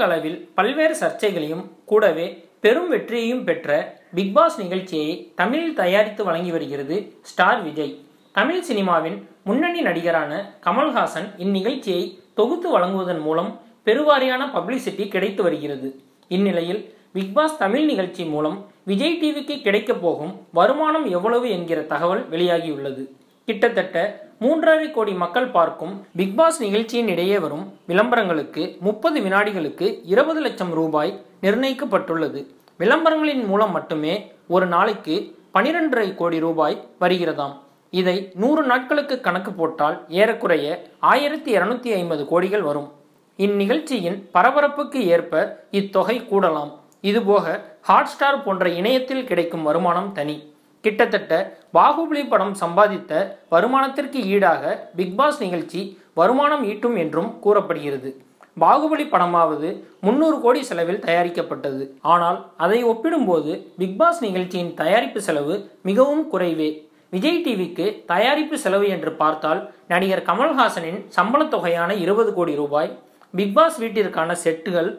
உலகளவில் பல்வேறு சர்ச்சைகளையும் கூடவே பெரும் வெற்றியையும் பெற்ற பிக்பாஸ் நிகழ்ச்சியை தமிழில் தயாரித்து வழங்கி வருகிறது ஸ்டார் விஜய். தமிழ் சினிமாவின் முன்னணி நடிகரான கமல்ஹாசன் இந்நிகழ்ச்சியை தொகுத்து வழங்குவதன் மூலம் பெருவாரியான பப்ளிசிட்டி கிடைத்து வருகிறது. இந்நிலையில் பிக்பாஸ் தமிழ் நிகழ்ச்சி மூலம் விஜய் டிவிக்கு கிடைக்கப் போகும் வருமானம் எவ்வளவு என்கிற தகவல் வெளியாகியுள்ளது. கிட்டத்தட்ட மூன்றரை கோடி மக்கள் பார்க்கும் பிக் பாஸ் நிகழ்ச்சியின் இடையே வரும் விளம்பரங்களுக்கு முப்பது வினாடிகளுக்கு இருபது லட்சம் ரூபாய் நிர்ணயிக்கப்பட்டுள்ளது. விளம்பரங்களின் மூலம் மட்டுமே ஒரு நாளைக்கு பனிரெண்டரை கோடி ரூபாய் வருகிறதாம். இதை நூறு நாட்களுக்கு கணக்கு போட்டால் ஏறக்குறைய ஆயிரத்தி இருநூத்தி ஐம்பது கோடிகள் வரும். இந்நிகழ்ச்சியின் பரபரப்புக்கு ஏற்ப இத்தொகை கூடலாம். இதுபோக ஹாட்ஸ்டார் போன்ற இணையத்தில் கிடைக்கும் வருமானம் தனி. கிட்டத்தட்ட பாகுபலி படம் சம்பாதித்த வருமானத்திற்கு ஈடாக பிக்பாஸ் நிகழ்ச்சி வருமானம் ஈட்டும் என்றும் கூறப்படுகிறது. பாகுபலி படமாவது முன்னூறு கோடி செலவில் தயாரிக்கப்பட்டது. ஆனால் அதை ஒப்பிடும்போது பிக்பாஸ் நிகழ்ச்சியின் தயாரிப்பு செலவு மிகவும் குறைவே. விஜய் டிவிக்கு தயாரிப்பு செலவு என்று பார்த்தால் நடிகர் கமல்ஹாசனின் சம்பளத் தொகையான இருபது கோடி ரூபாய் பிக்பாஸ் வீட்டிற்கான செட்டுகள்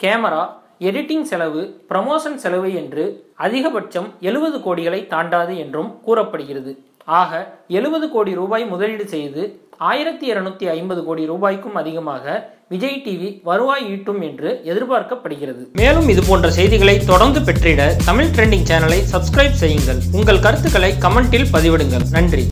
கேமரா எடிட்டிங் செலவு ப்ரமோஷன் செலவு என்று அதிகபட்சம் எழுபது கோடிகளை தாண்டாது என்றும் கூறப்படுகிறது. ஆக எழுபது கோடி ரூபாய் முதலீடு செய்து ஆயிரத்தி இருநூத்தி ஐம்பது கோடி ரூபாய்க்கும் அதிகமாக விஜய் டிவி வருவாய் ஈட்டும் என்று எதிர்பார்க்கப்படுகிறது. மேலும் இது போன்ற செய்திகளை தொடர்ந்து பெற்றிட தமிழ் ட்ரெண்டிங் சேனலை சப்ஸ்கிரைப் செய்யுங்கள். உங்கள் கருத்துக்களை கமெண்டில் பதிவிடுங்கள். நன்றி.